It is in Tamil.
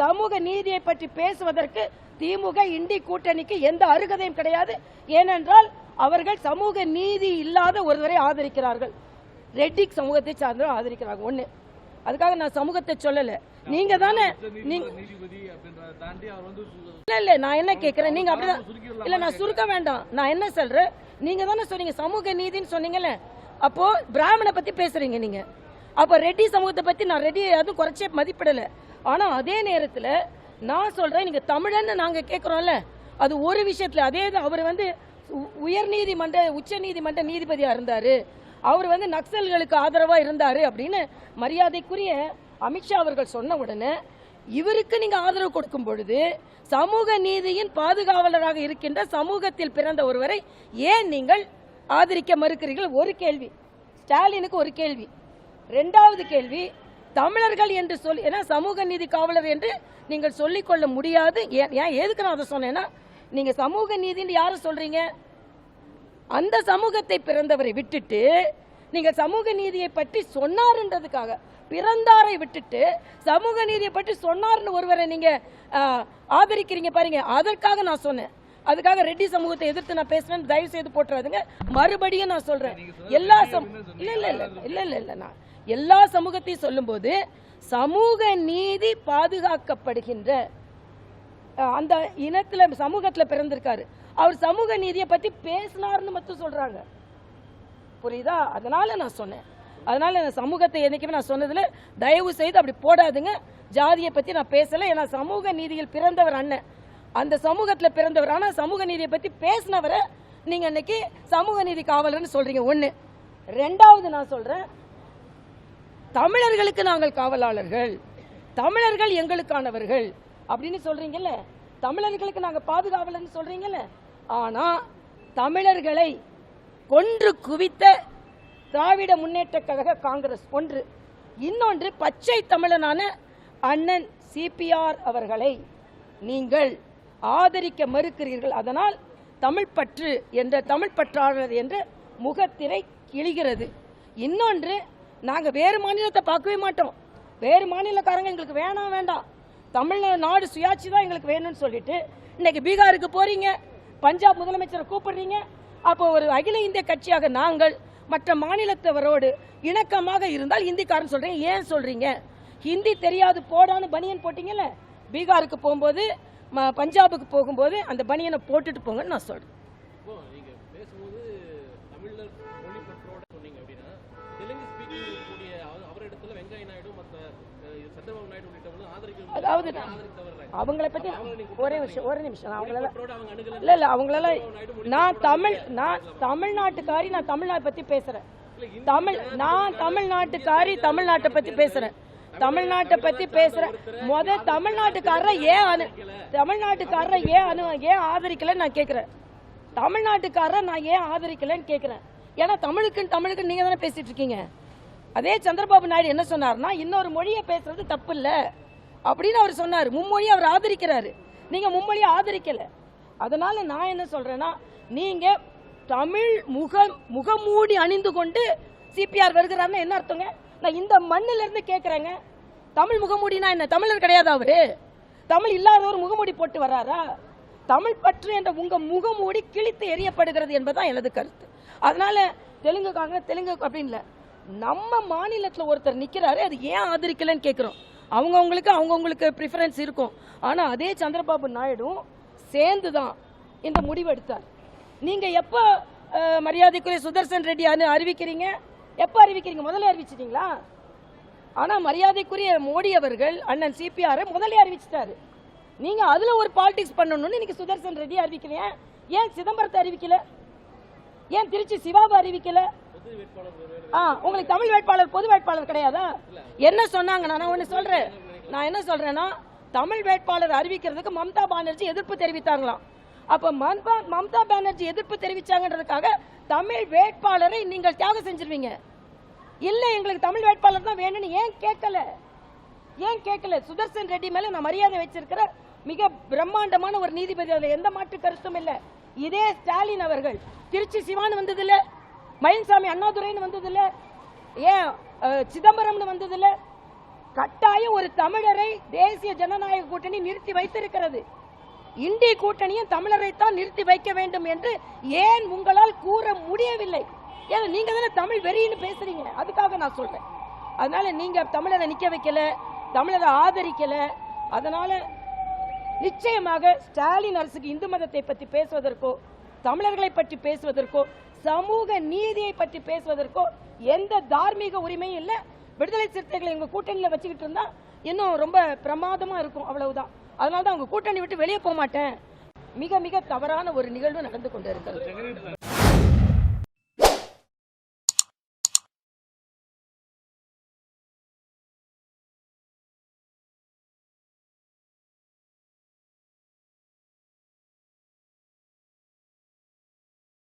சமூக நீதியை பற்றி பேசுவதற்கு திமுக இண்டி கூட்டணிக்கு எந்த அருகதையும் கிடையாது. ஏனென்றால் அவர்கள் சமூக நீதி இல்லாத ஒருவரை ஆதரிக்கிறார்கள். ரெட்டி சமூகத்தை சார்ந்தவர் ஆதரிக்கிறாங்க ஒண்ணு. அதுக்காக நான் சமூகத்தை சொல்லல. நீங்க தானே இல்ல இல்ல நான் என்ன கேக்குறேன்? நீங்க அப்படிதான் இல்ல நான் சுருக்க வேண்டாம். நான் என்ன சொல்றேன்? நீங்க தானே சொன்னீங்க சமூக நீதின்னு சொன்னீங்கல்ல. அப்போ பிராமண பத்தி பேசுறீங்க நீங்க. அப்ப ரெட்டி சமூகத்தை பத்தி நான் ரெட்டி அதுவும் குறைச்சே மதிப்பிடல. ஆனால் அதே நேரத்தில் நான் சொல்கிறேன் நீங்கள் தமிழன்னு நாங்கள் கேட்குறோம்ல அது ஒரு விஷயத்தில் அதே தான் அவர் வந்து உயர் நீதிமன்ற உச்ச நீதிமன்ற நீதிபதியாக இருந்தார். அவர் வந்து நக்சல்களுக்கு ஆதரவாக இருந்தார் அப்படின்னு மரியாதைக்குரிய அமித்ஷா அவர்கள் சொன்ன உடனே இவருக்கு நீங்கள் ஆதரவு கொடுக்கும் பொழுது சமூக நீதியின் பாதுகாவலராக இருக்கின்ற சமூகத்தில் பிறந்த ஒருவரை ஏன் நீங்கள் ஆதரிக்க மறுக்கிறீர்கள்? ஒரு கேள்வி. ஸ்டாலினுக்கு ஒரு கேள்வி. ரெண்டாவது கேள்வி தமிழர்கள் என்று சொல்லி ஏன்னா சமூக நீதி காவலர் என்று நீங்கள் சொல்லிக்கொள்ள முடியாது. ஏன் ஏன் எதுக்கு நான் அதை சொன்னேன்னா நீங்கள் சமூக நீதின்னு யாரை சொல்கிறீங்க அந்த சமூகத்தை பிறந்தவரை விட்டுட்டு நீங்கள் சமூக நீதியை பற்றி சொன்னாருன்றதுக்காக பிறந்தாரை விட்டுட்டு சமூக நீதியை பற்றி சொன்னார்னு ஒருவரை நீங்கள் ஆதரிக்கிறீங்க பாருங்க. அதற்காக நான் சொன்னேன். அதுக்காக ரெட்டி சமூகத்தை எதிர்த்து நான் பேசுறேன் தயவு செய்து போட்டுறாதுங்க. மறுபடியும் நான் சொல்றேன். எல்லா சமூ- இல்ல இல்ல இல்ல இல்ல இல்ல இல்ல நான் எல்லா சமூகத்தையும் சொல்லும்போது சமூக நீதி பாதுகாக்கப்படுகின்ற அந்த இனத்துல சமூகத்துல பிறந்திருக்காரு. அவர் சமூக நீதியை பத்தி பேசினார்னு மட்டும் சொல்றாங்க. புரியுதா? அதனால நான் சொன்னேன். அதனால இந்த சமூகத்தை என்னைக்குமே நான் சொன்னதுல தயவு செய்து அப்படி போடாதுங்க. ஜாதியை பத்தி நான் பேசல. ஏன்னா சமூக நீதியில் பிறந்தவர் அண்ணன். அந்த சமூகத்தில் பிறந்தவர். ஆனால் சமூக நீதியை பற்றி பேசினவரை நீங்க இன்னைக்கு சமூக நீதி காவலர்னு சொல்றீங்க. ஒன்று ரெண்டாவது நான் சொல்றேன் தமிழர்களுக்கு நாங்கள் காவலாளர்கள். தமிழர்கள் எங்களுக்கானவர்கள். அப்படின்னு சொல்றீங்கல்ல? தமிழர்களுக்கு நாங்கள் பாதுகாவலர்னு சொல்றீங்கல்ல? ஆனால் தமிழர்களை கொன்று குவித்த திராவிட முன்னேற்ற கழக காங்கிரஸ் ஒன்று. இன்னொன்று பச்சை தமிழனான அண்ணன் சிபிஆர் அவர்களை நீங்கள் ஆதரிக்க மறுக்கிறீர்கள். அதனால் தமிழ் பற்று என்ற தமிழ் பற்றாளர் என்ற முகத்திரை கிழிகிறது. இன்னொன்று நாங்கள் வேறு மாநிலத்தை பார்க்கவே மாட்டோம். வேறு மாநிலக்காரங்க எங்களுக்கு வேணாம் வேண்டாம். தமிழ் நாடு சுயாட்சி தான் எங்களுக்கு வேணும்னு சொல்லிட்டு இன்னைக்கு பீகாருக்கு போறீங்க பஞ்சாப் முதலமைச்சரை கூப்பிடுறீங்க அப்போ ஒரு அகில இந்திய கட்சியாக நாங்கள் மற்ற மாநிலத்தவரோடு இணக்கமாக இருந்தால் ஹிந்திக்காரன் சொல்றீங்க ஏன் சொல்றீங்க? ஹிந்தி தெரியாது போடான்னு பனியன் போட்டீங்கல்ல? பீகாருக்கு போகும்போது பஞ்சாபுக்கு போகும்போது அந்த பனியனை போட்டுட்டு போங்கன்னு நான் ஆதரிக்க அதாவது அவங்கள பத்தி ஒரே விஷயம் ஒரே நிமிஷம். நான் அவங்கள பற்றோட அவங்க அணுகல இல்ல இல்ல அவங்களால நான் தமிழ் நான் தமிழ்நாட்டுக்காரி நான் தமிழ்நாட்டை பத்தி பேசுறேன். தமிழ் நான் தமிழ்நாட்டுக்காரி தமிழ்நாட்டை பத்தி பேசுறேன். தமிழ்நாட்டை பத்தி பேசுற முத தமிழ்நாட்டுக்காரரை ஏன் அனு தமிழ்நாட்டுக்காரரை ஏன் அனு ஏன் ஆதரிக்கலன்னு நான் கேட்கிறேன் தமிழ்நாட்டுக்காரரை நான் ஏன் ஆதரிக்கலன்னு கேட்கிறேன் ஏன்னா தமிழுக்குன்னு தமிழுக்கு நீங்க தானே பேசிட்டு இருக்கீங்க. அதே சந்திரபாபு நாயுடு என்ன சொன்னார்னா இன்னொரு மொழியை பேசுறது தப்பு இல்ல அப்படின்னு அவர் சொன்னார். மும்மொழியை அவர் ஆதரிக்கிறாரு. நீங்க மும்மொழியை ஆதரிக்கல. அதனால நான் என்ன சொல்றேன்னா நீங்க தமிழ் முக முகமூடி அணிந்து கொண்டு சிபிஆர் வருகிறாருன்னு என்ன அர்த்தங்க? நான் இந்த மண்ணில இருந்து கேக்குறேங்க. தமிழ் முகமூடினா என்ன? தமிழர் கிடையாது அவரு? தமிழ் இல்லாதவர் முகமூடி போட்டு வர்றாரா? தமிழ் பற்று என்ற உங்க முகமூடி கிழித்து எறியப்படுகிறது என்பதுதான் எனது கருத்து. அதனால தெலுங்குக்காங்க தெலுங்கு அப்படின்னு இல்ல. நம்ம மாநிலத்துல ஒருத்தர் நிக்கிறாரு அது ஏன் ஆதரிக்கலன்னு கேட்குறோம் அவங்கவுங்களுக்கு அவங்கவுங்களுக்கு ப்ரிஃபரன்ஸ் இருக்கும். ஆனா அதே சந்திரபாபு நாயுடும் சேர்ந்து தான் இந்த முடிவு எடுத்தார். நீங்க மரியாதைக்குரிய சுதர்சன் ரெட்டி அறிவிக்கிறீங்க? எப்போ அறிவிக்கிறீங்க? முதல்ல அறிவிச்சிட்டீங்களா? ஆனால் மரியாதைக்குரிய மோடி அவர்கள் அண்ணன் சிபிஆர் முதலே அறிவிச்சிட்டாரு. நீங்க அதுல ஒரு பாலிடிக்ஸ் பண்ணணும்னு இன்னைக்கு சுதர்சன் ரெட்டி அறிவிக்கலையா? ஏன் சிதம்பரத்தை அறிவிக்கல? ஏன் திருச்சி சிவாவை அறிவிக்கல? ஆ உங்களுக்கு தமிழ் வேட்பாளர் பொது வேட்பாளர் கிடையாதா? என்ன சொன்னாங்க நான் ஒன்று சொல்றேன். நான் என்ன சொல்றேன்னா தமிழ் வேட்பாளர் அறிவிக்கிறதுக்கு மம்தா பானர்ஜி எதிர்ப்பு தெரிவித்தாங்களாம். அப்ப மம்தா மம்தா பானர்ஜி எதிர்ப்பு தெரிவிச்சாங்கன்றதுக்காக தமிழ் வேட்பாளரை நீங்கள் தியாகம் செஞ்சிருவீங்க. இல்ல எங்களுக்கு தமிழ் வேட்பாளர் தான் வேணும்னு ஏன் கேட்கல? ஏன் கேட்கல? சுதர்சன் ரெட்டி மேல நான் மரியாதை வச்சிருக்கிற மிக பிரம்மாண்டமான ஒரு நீதிபதி அதுல எந்த மாற்று கருத்தும் இல்ல. இதே ஸ்டாலின் அவர்கள் திருச்சி சிவான் வந்தது இல்ல மயில்சாமி அண்ணாதுரைன்னு வந்தது இல்ல ஏன் சிதம்பரம்னு வந்தது இல்ல கட்டாயம் ஒரு தமிழரை தேசிய ஜனநாயக கூட்டணி நிறுத்தி வைத்திருக்கிறது. இந்திய கூட்டணியும் தமிழரை தான் நிறுத்தி வைக்க வேண்டும் என்று ஏன் உங்களால் கூற முடியவில்லை? ஏன்னா நீங்க தானே தமிழ் வெறின்னு பேசுறீங்க. அதுக்காக நான் சொல்றேன். அதனால நீங்க தமிழரை நிக்க வைக்கல தமிழரை ஆதரிக்கல. அதனால நிச்சயமாக ஸ்டாலின் அரசுக்கு இந்து மதத்தை பற்றி பேசுவதற்கோ தமிழர்களை பற்றி பேசுவதற்கோ சமூக நீதியை பற்றி பேசுவதற்கோ எந்த தார்மீக உரிமையும் இல்லை. விடுதலை சிறுத்தைகளை எங்க கூட்டணியில் வச்சுக்கிட்டு இருந்தா இன்னும் ரொம்ப பிரமாதமா இருக்கும் அவ்வளவுதான். அதனால தான் அவங்க கூட்டணி விட்டு வெளியே போக மாட்டேன். மிக மிக தவறான ஒரு நிகழ்வு நடந்து கொண்டு இருக்கிறது